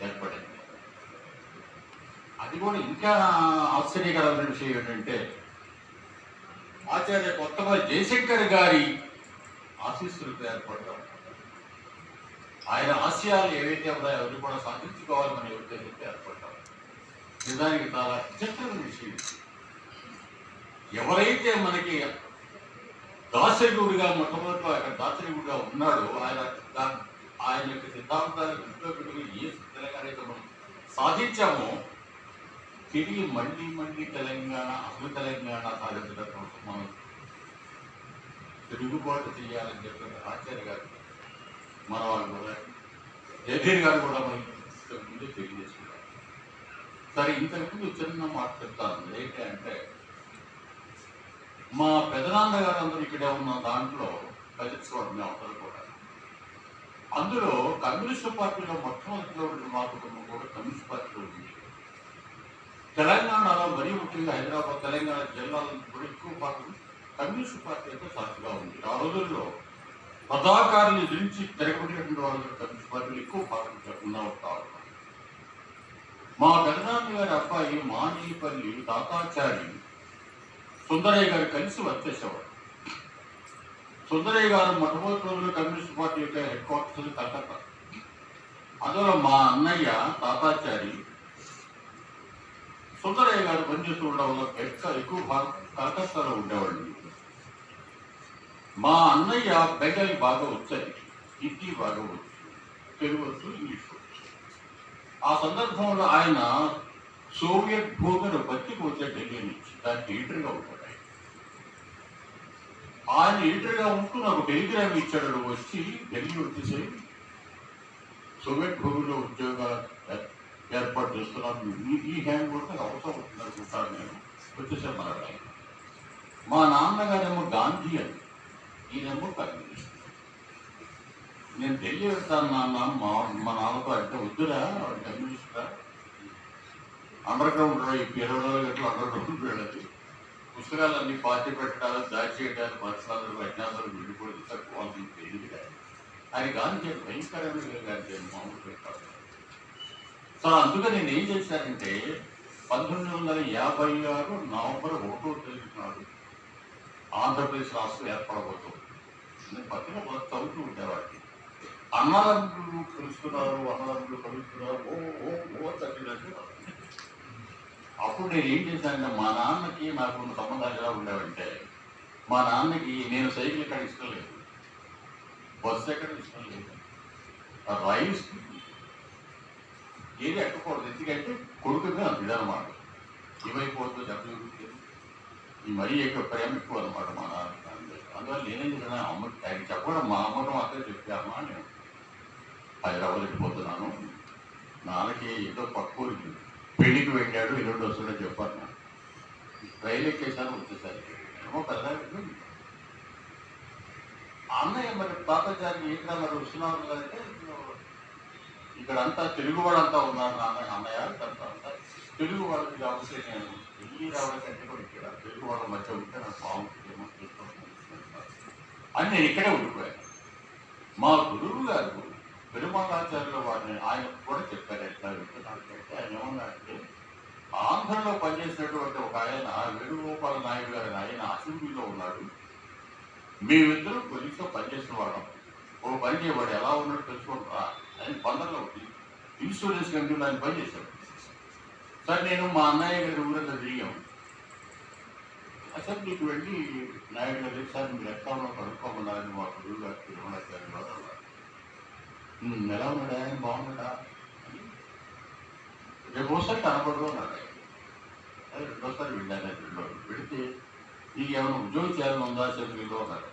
ఏర్పడింది. అది కూడా ఇంకా ఆశ్చర్యకరమైన విషయం ఏంటంటే ఆచార్య కొత్తగా జయశంకర్ గారి ఆశీస్సులతో ఏర్పడడం ఆయన ఆశయాలు ఏవైతే ఉన్నాయో అవి కూడా సాధించుకోవాలని ఉద్దేశంతో ఏర్పడ్డాం నిజానికి చాలా విచిత్రమైన విషయం ఎవరైతే మనకి దాసరిగుడిగా మొట్టమొదటి ఆయన దాసరిగుడిగా ఉన్నాడో ఆయన ఆయన యొక్క సిద్ధాంతాలకు దృష్టిలో పెట్టుకుని ఏ సాధించాము. సాధించామో తిరిగి మళ్ళీ మళ్ళీ తెలంగాణ అసలు తెలంగాణ సాధించడం కోసం మనం తిరుగుబాటు చేయాలని చెప్పిన ఆచార్య గారు మన వాళ్ళు కూడా జగీర్ గారు కూడా మనకి ఇంతకు ముందే తెలియజేసుకున్నారు సరే ఇంతకుముందు చిన్న మాట చెప్తాను. ఏంటి అంటే మా పెదనాన్న గారు అందరూ ఇక్కడే ఉన్న దాంట్లో కలిసికోవడం అవసరం అందులో కమ్యూనిస్టు పార్టీలో మొట్టమొదటిలో ఉన్న మా కుటుంబం కూడా కమ్యూనిస్ట్ పార్టీలో ఉంది. తెలంగాణలో మరీ ముఖ్యంగా హైదరాబాద్ తెలంగాణ జిల్లాలో కూడా ఎక్కువ భాగం కమ్యూనిస్ట్ పార్టీ అయితే తరచుగా ఉంది. ఆ రోజుల్లో పదాకారులు ఎదిరించి తిరగబడినటువంటి వాళ్ళు కమ్యూనిస్ట్ పార్టీలు ఎక్కువ భాగం ఉన్నవారు కావాలి మా గణనాథ్ గారి అబ్బాయి మానేపల్లి తాతాచారి సుందరయ్య గారు కలిసి వచ్చేసేవారు. సుందరయ్య గారు మొట్టమొదటి రోజులు కమ్యూనిస్ట్ పార్టీ యొక్క హెడ్ క్వార్టర్స్ కలకత్తా అందులో మా అన్నయ్య తాతాచారి సుందరయ్య గారు పనిచేస్తూ ఉండడం వల్ల ఎక్కువ ఎక్కువ కలకత్తాలో ఉండేవాళ్ళు. మా అన్నయ్య బెంగాలీ బాగా వచ్చాయి హిందీ బాగా వచ్చు తెలుగు వచ్చు ఇంగ్లీష్ వచ్చు. ఆ సందర్భంలో ఆయన సోవియట్ భూమిని బతికి వచ్చే ఢిల్లీ నుంచి దానికి లీడర్గా ఉంటాడు ఆయన. ఆయన ఉంటూ నాకు టెలిగ్రామ్ ఇచ్చాడు వచ్చి ఢిల్లీ వచ్చేసి సోవియట్ భూమిలో ఉద్యోగాలు ఏర్పాటు చేస్తున్నాను. ఈ ఈ హ్యాండ్ కూడా నాకు అవసరం వచ్చింది అనుకుంటాను నేను. వచ్చేసాను మన మా నాన్నగారేమో గాంధీ అని. ఈయనేమో కమ్యూనిస్ట్. నేను ఢిల్లీ వెళ్తాను నాన్న మా మా నాన్నతో అంటే వద్దురా కమ్యూనిస్ట్రా అండర్ గ్రౌండ్ ఈ పిల్లలు నాలుగు గంటలు అండర్ గ్రౌండ్ వెళ్ళదు పుస్తకాలన్నీ పార్టీ పెట్టడాలు దాచేయడాలు పరిసరాలు అజ్ఞానాలు విడిపోయి తక్కువ తెలియదు కానీ ఆయన గాంధీ భయంకరమైన గాంధీ మామూలు పెట్టాడు సో అందుకని నేను ఏం చేశానంటే పంతొమ్మిది వందల యాభై ఆరు నవంబర్ ఒకటో తేదీ నాడు ఆంధ్రప్రదేశ్ రాష్ట్రం ఏర్పడబోతుంది. నేను పత్రిక చదువుతూ ఉండేవాడిని. అన్నదమ్ములు కలుస్తున్నారు అన్నదమ్ములు కలుస్తున్నారు ఓ ఓ ఓ తగ్గినట్టు అప్పుడు నేను ఏం చేశానంటే మా నాన్నకి నాకు ఉన్న సంబంధాలు ఎలా ఉండేవంటే మా నాన్నకి నేను సైకిల్ ఎక్కడ ఇష్టం లేదు. బస్సు ఎక్కడ ఇష్టం లేదు. ఆ రైల్స్ ఏది ఎక్కకూడదు. ఎందుకంటే కొడుకుగా అంత ఇదనమాట ఏమైపోతుందో చెప్పలేదు ఈ మరీ ఎక్కువ ప్రేమ ఎక్కువ అనమాట మా నాన్న. అందువల్ల నేనేం చేశాను అమ్మకి ఆయన చెప్పడం మా అమ్మను మాత్రం చెప్పామా నేను హైదరాబాద్ వెళ్ళిపోతున్నాను. నాన్నకి ఏదో పక్కూరికి పెళ్ళికి వెళ్ళాడు ఎల్లుండి వస్తుండని చెప్పాను నేను. రైలు ఎక్కేసాను వచ్చేసరికి. ఏమో కదా అన్నయ్య మరి తాతాచారి ఏంటా మరి వస్తున్నాను అంటే ఇక్కడ అంతా తెలుగు వాళ్ళంతా ఉన్నారు నాన్న అన్నయ్య అంతా తెలుగు వాళ్ళకి కాబట్టి నేను ఢిల్లీ రావడం కూడా ఇక్కడ తెలుగు వాళ్ళ మధ్య ఉంటే నాకు బాగుంటుందేమో అని నేను ఇక్కడే ఉండిపోయాను మా గురువు గారు పెరుమాళాచార్యుల వారిని ఆయన కూడా చెప్పారు ఎట్లా వింటున్నారంటే ఆయన ఏమన్నారు ఆంధ్రలో పనిచేసినటువంటి ఒక ఆయన వేణుగోపాల నాయుడు గారి ఆయన అసెంబ్లీలో ఉన్నాడు. మేమిద్దరం పోలీసులో పనిచేసిన వాళ్ళం. ఓ పని చేయవాడు ఎలా ఉన్నాడు తెలుసుకుంటా ఆయన బందర్లో ఉంది ఇన్సూరెన్స్ కంటే ఆయన పనిచేశాడు సరే నేను మా అన్నయ్య గారి ఊరంతా తిరిగాం. అసెంబ్లీకి వెళ్ళి నాయుడు గారు సార్ మీరు ఎక్కడ కనుక్కోమన్నారని మా గురువు గారు తిరుమలాచారి ఎలా ఉన్నాడా? ఆయన బాగున్నాడా? రేపు వస్తే కనపడదు అన్నాడు ఆయన. అదే రెండోసారి వెళ్ళాను ఆయన రెండో వెళితే నీకు ఏమైనా ఉద్యోగం చేయాలని ఉందా అసెంబ్లీలో అన్నారు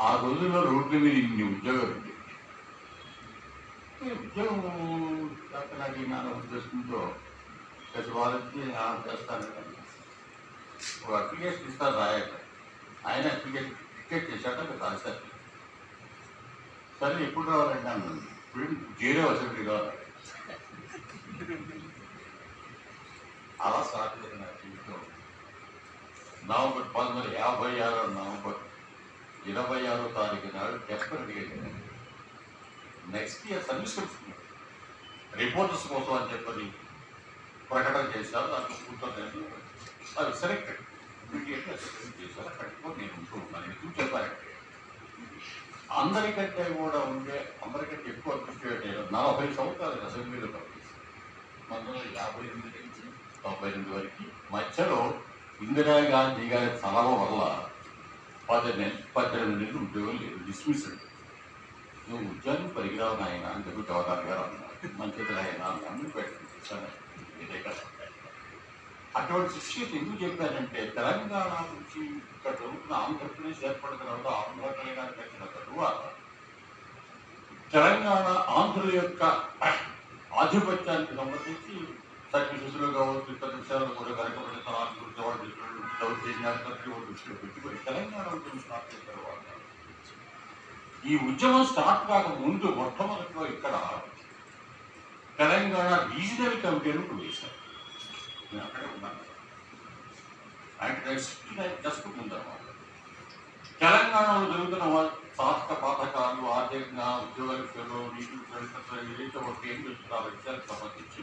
ఆ రోజుల్లో రోడ్ల మీద ఇన్ని ఉద్యోగాలు ఉంది ఉద్యోగం కాక నాకు ఈ నాన్న ఉద్దేశంతో సచివాలయకి చేస్తాను ఒక అప్లికేషన్ ఇస్తారు రాయాక ఆయన అప్లికేషన్ టికెట్ చేశాక అక్కడ రాశారు సరే ఎప్పుడు రావాలంటే అన్నాను ఇప్పుడు జీరో అసెంబ్లీలో అన్నాడు. అలా స్టార్ట్ నా జీవితం నవంబర్ పంతొమ్మిది వందల యాభై ఆరో నవంబర్ ఇరవై ఆరో తారీఖు నాడు డెస్పరెట్గా నెక్స్ట్ ఇయర్ సర్వీస్ పెట్టుకున్నారు రిపోర్టర్స్ కోసం అని చెప్పని ప్రకటన చేశారు. దాంట్లో కూర్చొని అది సెలెక్టెడ్ ఇమీడియట్గా సెలెక్ట్ చేశారు. అక్కడికి నేను ఉంటూ ఉన్నాను. ఎందుకు చెప్పారంటే అందరికంటే కూడా ఉండే అందరికంటే ఎక్కువ అప్రిషియేట్ అయ్యారు నలభై సంవత్సరాలు అసెంబ్లీలో పనిచేశారు పంతొమ్మిది వందల యాభై ఎనిమిది నుంచి తొంభై ఎనిమిది వరకు మధ్యలో ఇందిరాగాంధీ గారి చలవ వల్ల పద్దెనిమిది పద్దెనిమిది నెలలు ఉద్యోగం లేదు. డిస్మిస్ నువ్వు ఉద్యోగం పరిగిరావు నాయన అని చెప్పి జవహర్ గారు అన్నారు. మంచిది ఆయన అన్ని పెట్టాను ఇదే కదా అటువంటి శిక్షణ ఎందుకు చెప్పారంటే తెలంగాణ నుంచి ఇక్కడ జరుగుతున్న ఆంధ్రప్రదేశ్ ఏర్పడిన తర్వాత ఆంధ్ర తెలంగాణ కలిసిన తరువాత తెలంగాణ ఆంధ్రుల యొక్క ఆధిపత్యానికి సంబంధించి సర్వీసెస్లో కావచ్చు ఇతర విషయాలు కూడా వెనకబడిన తరాల గురించి వాళ్ళు దౌర్జన్యాలు దృష్టిలో పెట్టుకొని తెలంగాణ ఉద్యమం స్టార్ట్ చేసిన తర్వాత ఈ ఉద్యమం స్టార్ట్ కాక ముందు మొట్టమొదటిలో ఇక్కడ తెలంగాణ రీజనల్ కమిటీని ఇప్పుడు వేశారు. నేను అక్కడే ఉన్నాను. అంటే జస్ట్ ముందన్నమాట తెలంగాణలో జరుగుతున్న శాస్త్ర సాహస పథకాలు ఆర్థికంగా ఉద్యోగాలు నీటి ఏదైతే ఒక ఏం విషయాలకు సంబంధించి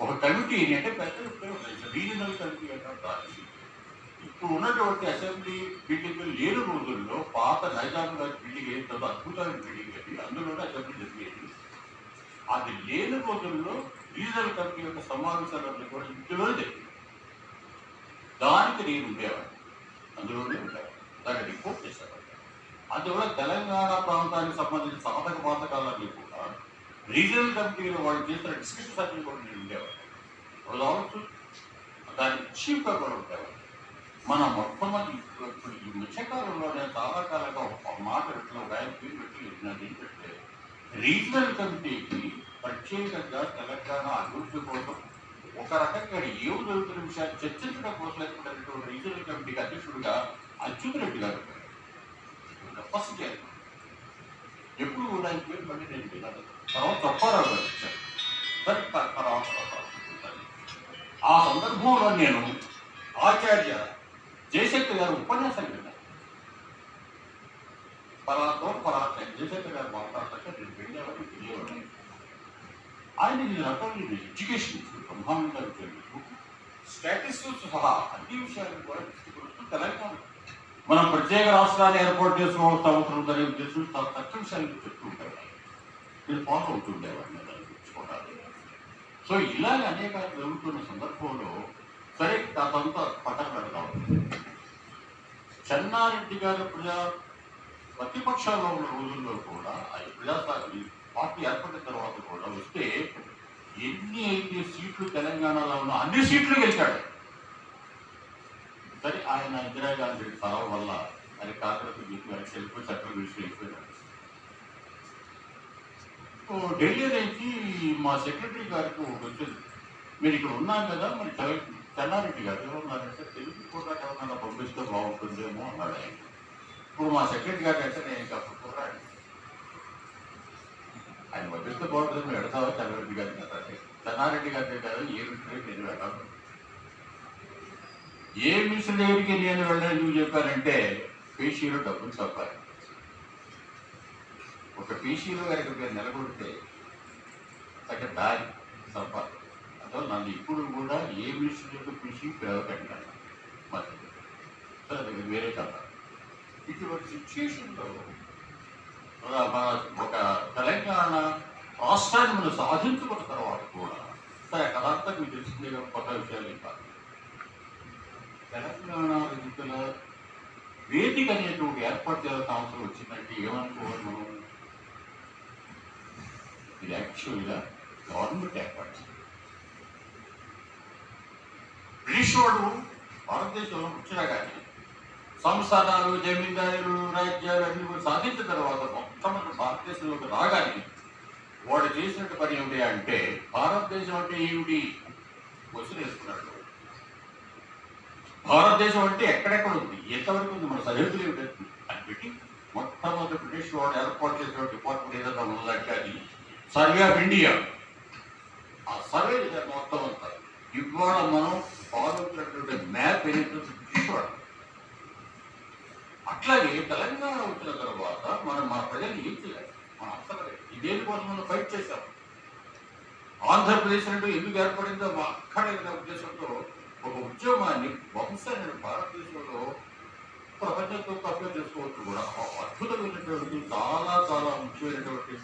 ఒక కమిటీని అంటే పెద్ద రీజనల్ కమిటీ అంటారు ఇప్పుడు ఉన్నటువంటి అసెంబ్లీ బిల్డింగ్ లేని రోజుల్లో పాత నైజాం గారి బిల్డింగ్ ఏంటో అద్భుతమైన బిల్డింగ్ అది అందులోనే అసెంబ్లీ జరిగేది. అది లేని రోజుల్లో రీజనల్ కమిటీ యొక్క సమావేశాలన్నీ కూడా ఇంటిలోనే జరిగింది దానికి నేను ఉండేవాడిని. అందులోనే ఉండేవాడిని. దాన్ని రిపోర్ట్ చేసేవాడిని. అందువల్ల తెలంగాణ ప్రాంతానికి సంబంధించిన సాధక బాధకాలన్నీ కూడా రీజనల్ కమిటీలో వాళ్ళు చేసిన డిస్కషన్ అన్ని కూడా నేను ఉండేవాడు వాళ్ళు ఆల్సో దానికి చీఫ్గా కూడా ఉండేవాడు మన మొట్టమొదటి ఇప్పుడు ఈ మధ్యకాలంలో నేను చాలా కాలంగా ఒక మాట పెట్టిన ఒక ఆయన పేరు పెట్టి చెప్పినది ఏంటంటే రీజనల్ కమిటీకి ప్రత్యేకంగా తెలంగాణ అభివృద్ధి కోసం ఒక రకంగా ఏం జరుగుతున్న విషయాలు చర్చించడం కోసం ఏర్పడినటువంటి రీజనల్ కమిటీకి అధ్యక్షుడిగా అచ్యుత్ రెడ్డి గారు ఫస్ట్ చేయాలి ఎప్పుడు కూడా ఆయన పేరు మళ్ళీ నేను విన్నాను తర్వాత చప్పారావు గారు వచ్చారు సరే తర్వాత ఆ సందర్భంలో నేను ఆచార్య జయశక్తి గారు ఉపన్యాసం విన్నాను. పరాత్వం పరాత్వం జయశక్తి గారు మాట్లాడుతుంటే నేను వెళ్ళేవాడిని వెళ్ళేవాడిని. ఆయన ఈ రకమైన ఎడ్యుకేషన్ బ్రహ్మాండంగా స్టాటిస్టిక్స్ సహా అన్ని విషయాలను కూడా తీసుకుని తెలంగాణ మనం ప్రత్యేక రాష్ట్రాన్ని ఏర్పాటు చేసుకోవాల్సిన అవసరం ఉందని ఉద్దేశం చాలా తక్కువ చెప్తుంటారు చెప్తూ ఉంటారు నేను అవుతుండేవాడిని దాన్ని గుర్తుకోవడానికి సో ఇలాగ అనేక జరుగుతున్న సందర్భంలో సరే అదంతా పక్కన పెడతాం చెన్నారెడ్డి గారు ప్రజా ప్రతిపక్షాల్లో ఉన్న రోజుల్లో కూడా ఆ ప్రజా పార్టీ ఏర్పడిన తర్వాత కూడా వస్తే ఎన్ని అయితే సీట్లు తెలంగాణలో ఉన్న అన్ని సీట్లు గెలిచాడు. కానీ ఆయన ఇందిరాగాంధీ తరం వల్ల ఆయన కాంగ్రెస్ గీతి వెనక్కి వెళ్ళిపోయి చట్టం విడిచి వెళ్ళిపోయాడు ఢిల్లీ నుంచి మా సెక్రటరీ గారికి ఒకటి వచ్చింది. మీరు ఇక్కడ ఉన్నాం కదా మరి తెల్లారెడ్డి చెన్నారెడ్డి గారు ఏమన్నారంటే తెలుగు కూడా ఎవరన్నా పంపిస్తే బాగుంటుందేమో అన్నాడు ఆయన. ఇప్పుడు మా సెక్రటరీ గారు అంటే నేను ఇంకా కుర్రాడు ఆయన పంపిస్తే బాగుంటుంది మేము ఎడతావా తెల్లారెడ్డి గారిని? కదా చెన్నారెడ్డి గారి దగ్గర ఏ విషయం నేను వెళ్ళాను. ఏ మిషన్ దగ్గరికి నేను వెళ్ళని నువ్వు చెప్పానంటే పీసీలో డబ్బులు తప్పాలి ఒక పీసీలో కనుక మీరు నిలబడితే అంటే దారి తప్పాలి అందువల్ల నన్ను ఇప్పుడు కూడా ఏ మిషన్ యొక్క పీసీ పిలవకండి మరి సరే అది వేరే కథ ఇటువంటి సిచ్యుయేషన్లో మన ఒక తెలంగాణ రాష్ట్రాన్ని మనం సాధించుకున్న తర్వాత కూడా సరే కథంతా మీకు తెలిసిందే కొత్త విషయాలు కాదు తెలంగాణ ఎన్నికల వేదిక అనేటువంటి ఏర్పాటు చేయాల్సిన అవసరం వచ్చిందంటే ఏమనుకోవాలి మనం? ఇది యాక్చువల్గా గవర్నమెంట్ ఏర్పాటు చేయాలి. బ్రిటిష్ వాడు భారతదేశంలో వచ్చినా కానీ సంస్థానాలు జమీందారులు రాజ్యాలు అన్ని సాధించిన తర్వాత మొట్టమొదటి భారతదేశంలోకి రాగానే వాడు చేసినట్టు పని ఏమిటి అంటే భారతదేశం అంటే ఏమిటి? క్వశ్చన్ వేసుకున్నాడు. భారతదేశం అంటే ఎక్కడెక్కడ ఉంది? ఎంతవరకు ఉంది? మన సరిహద్దులు ఏమిటి? అని పెట్టి మొట్టమొదటి బ్రిటిష్ వాడు ఏర్పాటు చేసిన డిపార్ట్మెంట్ ఏదైనా ఉందంటే అది సర్వే ఆఫ్ ఇండియా ఆ సర్వే మొత్తం అంతా. ఇవాళ మనం పాల్గొన్నటువంటి మ్యాప్ ఏదైతే బ్రిటిష్ వాడు అట్లాగే తెలంగాణ వచ్చిన తర్వాత మనం మన ప్రజలు ఏం చేయాలి? మనం అవసరం లేదు. కోసం మనం ఫైట్ చేశాం? ఆంధ్రప్రదేశ్ అంటే ఎందుకు ఏర్పడిందో మా అక్కడే ఉద్దేశంతో ఒక ఉద్యమాన్ని బహుశా నేను భారతదేశంలో ప్రపంచంతో కంపేర్ చేసుకోవచ్చు కూడా. అద్భుతమైనటువంటి చాలా చాలా ముఖ్యమైనటువంటి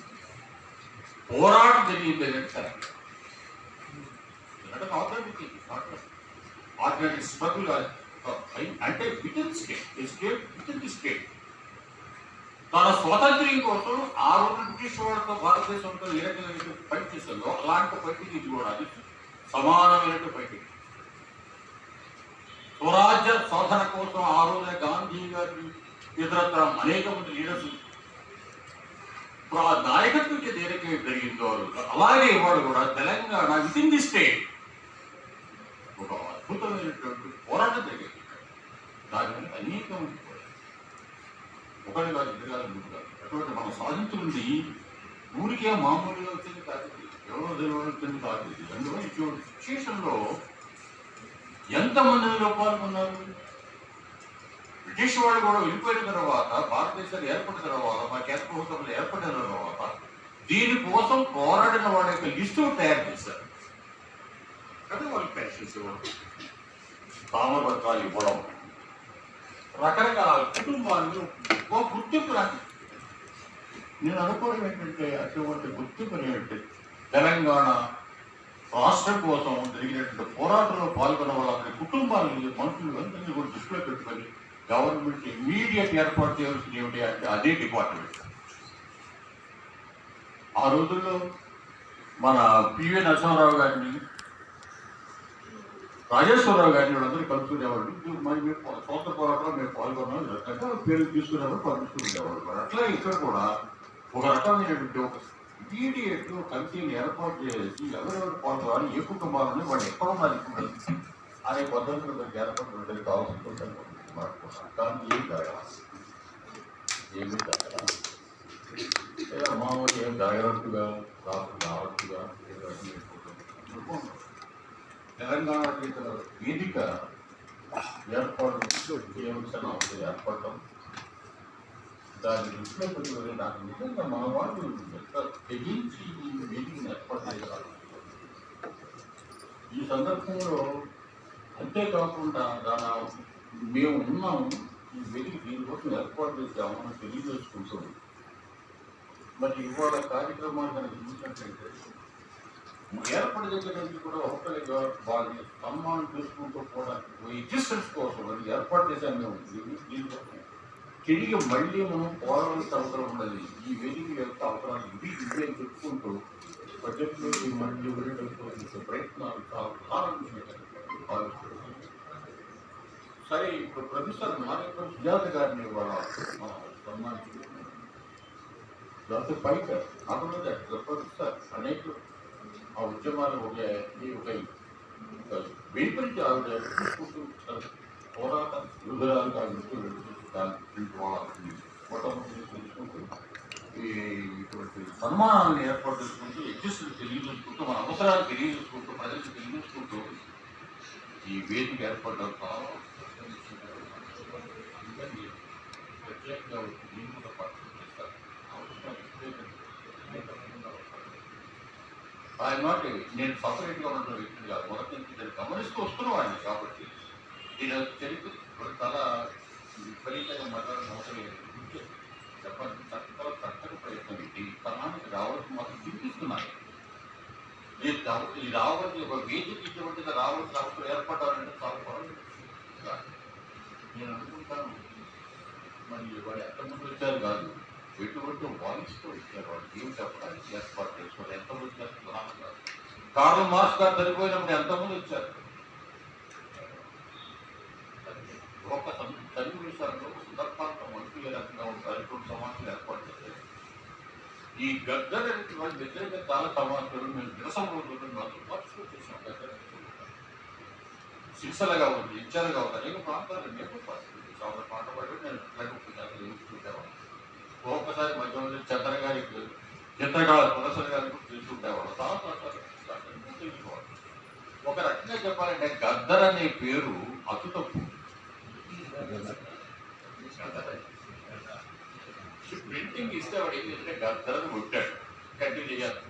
పోరాటం జరిగింది అంటే కరెక్ట్ ఆర్డినరీ అంటే within state state within state తన స్వాతంత్ర్యం కోసం ఆ రోజు బ్రిటిష్ వాళ్ళతో భారతదేశంతో ఏ రకమైన ఫైట్ అలాంటి ఫైటింగ్ ఇది కూడా అది సమానమైనటువంటి ఫైటింగ్ స్వరాజ్య సాధన కోసం ఆ రోజున గాంధీ గారి ఇతరత్ర అనేక మంది లీడర్స్ ఇప్పుడు ఆ నాయకత్వం చేత జరిగిందో ఆ అలాగే ఇవాడు కూడా Telangana within the state ఒక అద్భుతమైనటువంటి పోరాటం జరిగింది. దాని మీద అనేక మంది ఒకటి కాదు ఇద్దరు కాదు ముందు కాదు. అటువంటి మనం సాధించుకుంది ఊరికే మామూలుగా వచ్చింది కాదు. ఎవరో తెలియని కాదు. ఇది. అందువల్ల ఇటువంటి సిచ్యువేషన్లో ఎంతమంది పాల్గొన్నారు. బ్రిటిష్ వాళ్ళు కూడా వెళ్ళిపోయిన తర్వాత భారతదేశాలు ఏర్పడిన తర్వాత మా కేంద్ర ప్రభుత్వంలో ఏర్పడిన తర్వాత దీనికోసం పోరాడిన వాళ్ళ యొక్క లిస్టు తయారు చేశారు. కదా వాళ్ళకి పెన్షన్స్ ఇవ్వడం తామపత్రాలు ఇవ్వడం రకరకాల కుటుంబాలను ఒక గుర్తింపు లాంటి నేను అనుకోవడం ఏంటంటే అటువంటి గుర్తింపు ఏంటంటే తెలంగాణ రాష్ట్రం కోసం జరిగినటువంటి పోరాటంలో పాల్గొన్న వాళ్ళందరి కుటుంబాలని మనుషులు అందరినీ కూడా దృష్టిలో పెట్టుకొని గవర్నమెంట్ ఇమీడియట్ ఏర్పాటు చేయాల్సింది ఏమిటి అంటే అదే డిపార్ట్మెంట్ ఆ రోజుల్లో మన పివి నరసింహారావు గారిని రాజేశ్వరరావు గారిని వాళ్ళందరూ కలుసుకునేవాళ్ళు. మరి మేము పో- స్వాతంత్ర పోరాటంలో మేము పాల్గొన్నాం. రకంగా పేరు తీసుకునేవారు పంపిస్తుండేవాళ్ళు మరి అట్లా ఇక్కడ కూడా ఒక రకమైనటువంటి ఒక పీడిఎట్లు కమిటీని ఏర్పాటు చేసి ఎవరెవరు పాల్గొనాలి ఏ కుటుంబాలని వాళ్ళు ఎక్కడ ఉన్నారు ఇప్పుడు? అనే పద్ధతులు మనకి ఏర్పాటు ఉండేది కావాల్సిన మాట్లాడుకున్నాం కానీ ఏం జరగాలి? ఏమీ జరగాలి? లేదా మామూలు ఏం జరగనట్టుగా రాకుండా రావట్టుగా తెలంగాణ రైతుల వేదిక ఏర్పాటు ఏమిటన్నా ఒకటి ఏర్పడటం దాని దృష్టిలో పెట్టుకుని నాకు నిజంగా మన వాళ్ళు తెగించి ఈ ఏర్పాటు చేయాలి ఈ సందర్భంలో అంతేకాకుండా దాని మేము ఉన్నాము ఈ మీటింగ్ దీనికోసం ఏర్పాటు చేసామని తెలియజేసుకుంటుంది మరి ఇవాళ కార్యక్రమాన్ని కనుక చూసినట్లయితే ఏర్పాటు దగ్గర కూడా ఒకరిగా వాళ్ళని సన్మానం చేసుకుంటూ కూడా ఎగ్జిస్టెన్స్ కోసం అది ఏర్పాటు చేశాను మేము దీనికోసం తిరిగి మళ్ళీ మనం పోరాడాల్సిన అవసరం ఉన్నది ఈ వేదిక యొక్క అవసరాలు ఇది ఇవి అని చెప్పుకుంటూ బడ్జెట్లో ఈ మళ్ళీ వెళ్ళడానికి ప్రయత్నాలు చాలా ప్రారంభించారు సరే ఇప్పుడు ప్రొఫెసర్ మానేశ్వర సుజాత గారిని ఇవాళ మనం సన్మానించుకుంటున్నాం. డాక్టర్ పైకర్ అతను ప్రొఫెసర్ అనేక ఆ ఉద్యమాలు ఒక ఈ ఒక వెలుపలికి ఆవిడ తీసుకుంటూ పోరాట వివరాలుగా మొట్టమొదటి తెలుసుకుంటూ ఈ ఇటువంటి సన్మానాలను ఏర్పాటు చేసుకుంటూ ఎగ్జిస్టెన్స్ తెలియజేసుకుంటూ మన అవసరాలు తెలియజేసుకుంటూ ప్రజలకు తెలియజేసుకుంటూ ఈ వేదిక ఏర్పడడం చాలా అందుకని ప్రత్యేకంగా దీన్ని కూడా పార్టిసిపేట్ చేస్తారు అవసరం ఆయన మాట నేను సపరేట్గా ఉన్న వ్యక్తిని కాదు. మొదటి నుంచి నేను గమనిస్తూ వస్తున్నవాడిని కాబట్టి. నేను చరిత్ర చాలా విపరీతంగా మాట్లాడడం అవసరం లేదు. చెప్పండి చక్కగా చక్కని ప్రయత్నం ఇది తనానికి రావాల్సిన మాత్రం చూపిస్తున్నారు మీరు రావ- ఈ రావాల్సి ఒక వేదిక ఇటువంటిగా రావాల్సిన అవసరం ఏర్పడాలంటే చాలా పొరపాటు. నేను అనుకుంటాను. మరి వాడు ఎంతమంది వచ్చారు కాదు. ఎటువంటి వాయిస్తో ఇచ్చారు వాళ్ళు ఏం చెప్పడానికి ఏర్పాటు చేసుకోవాలి? ఎంతమంది వచ్చారు? ప్రధానం కాదు. కార్ల్ మార్క్స్ గారు చనిపోయినప్పుడు ఎంతమంది వచ్చారు? ఒక సం- సన్నివేశాల్లో సందర్భాంతం మనుషులు రకంగా ఉంటారు ఇటువంటి సమాజం ఏర్పాటు చేశారు. ఈ గద్దర్ అనేటువంటి వ్యతిరేక కాల సమాచారం మేము నిరసన రోజుల్లో మాత్రం పార్టిసిపేట్ చేసాం గద్దర్ శిక్షలుగా ఉంది ఇచ్చారుగా ఉంది అనేక ప్రాంతాలు నేను పార్టిసిపేట్ పాట పాడి నేను ఉపన్యాసాలు ఇస్తుండేవాడు ఒక్కొక్కసారి మధ్యలో చంద్ర గారికి చిత్రకాల ప్రదర్శన గారికి తీసుకుంటేవాడు చాలా ప్రాంతాలు తెలుసుకోవాలి ఒక రకంగా చెప్పాలంటే గద్దర్ అనే పేరు అతి తప్పు ప్రింటింగ్ ఇస్తే వాడు ఏం చేస్తే గద్దరని కొట్టాడు కంటిన్యూ చేయాలి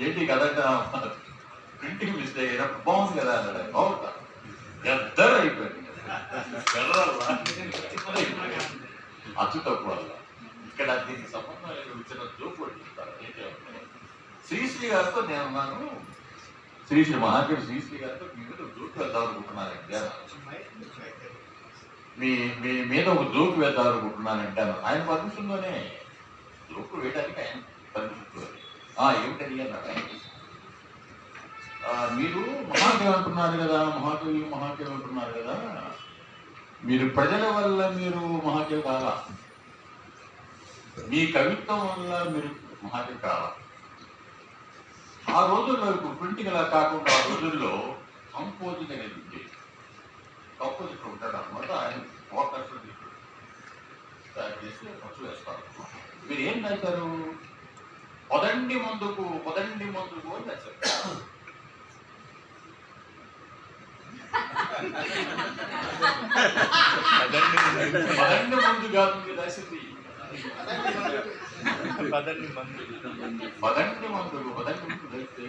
ఏంటి కదా ప్రింటింగ్ మిస్టేక్ అయినప్పుడు బాగుంది కదా అన్నాడు. బాగుందా? గద్దరు అయిపోయింది. అచ్చు తక్కువ ఇక్కడ దీనికి సంబంధం జోకు పట్టిస్తారు శ్రీశ్రీ గారితో నేను అన్నాను శ్రీశ్రీ మహాకవి శ్రీశ్రీ గారితో మీ మీద ఒక జోకు వేద్దాం అనుకుంటున్నానండి అన్నాను. మీ మీ మీద ఒక దూకు వేద్దామనుకుంటున్నాను అంటాను ఆయన పర్మిషన్లోనే దూకు వేయడానికి ఆయన పర్మిషన్ ఆ ఏమిటది ఆయన. మీరు మహాకవి అంటున్నారు కదా మహాకవి మహాకవి అంటున్నారు కదా. మీరు ప్రజల వల్ల మీరు మహాకవి కాలా? మీ కవిత్వం వల్ల మీరు మహాకవి కాలా? ఆ రోజుల్లో ఇప్పుడు ప్రింటింగ్ అలా కాకుండా ఆ రోజుల్లో కంపోజింగ్ అనేది ఉంది కంపోజిటర్ ఉంటాడు అనమాట ఆయన ఫోకస్ తయారు చేసి ఖర్చు వేస్తారు మీరు ఏం రాశారు పదండి ముందుకు పదండి ముందుకు అని రాశారు పదండి ముందు కాదు మీరు రాసింది పదండి మందు పదండి మందులు పదండి ముందు వెళ్తే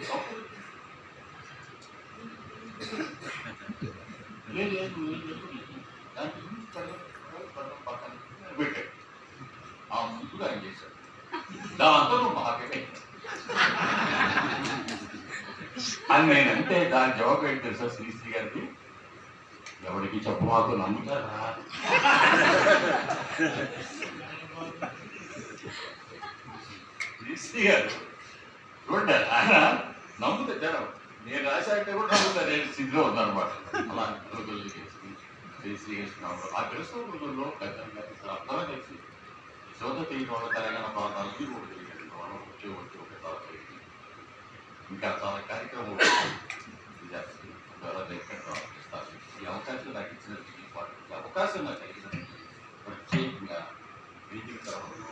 లేదు లేదు నువ్వు ఏం చెప్పు దానికి ముందు పడడం, పడడం పక్కన పెట్టాడు. ఆ ముందుగా ఆయన చేశాడు. దాంతో నువ్వు మహాకవి అని నేనంటే దాని జవాబు ఏంటి తెలుసా శ్రీశ్రీ గారికి? ఎవరికి చెప్పమాకు నమ్ముతారా? శ్రీశ్రీ గారు చూడండి ఆయన నమ్ముతారు జనం. నేను రాశాక కూడా నమ్ముతా నేను స్థితిలో ఉన్నానమాట అలా రోజులు శ్రీశ్రీ గారు ఆ తెలుసు రోజుల్లో పెద్దలు అర్థం తెలిసి శోధ తెలియని వాళ్ళ తెలంగాణ ప్రాంతాలకి కూడా తెలియదు వాళ్ళు వచ్చి వచ్చి ఒక తర్వాత ఇంకా చాలా కార్యక్రమం విద్యార్థి ద్వారా ఎక్కడ ప్రారంభిస్తారు ఈ అవకాశం నాకు ఇచ్చినందుకు ఈ పాటు ఈ అవకాశం నాకు ఇచ్చినందుకు ప్రత్యేకంగా వీటికి తరఫున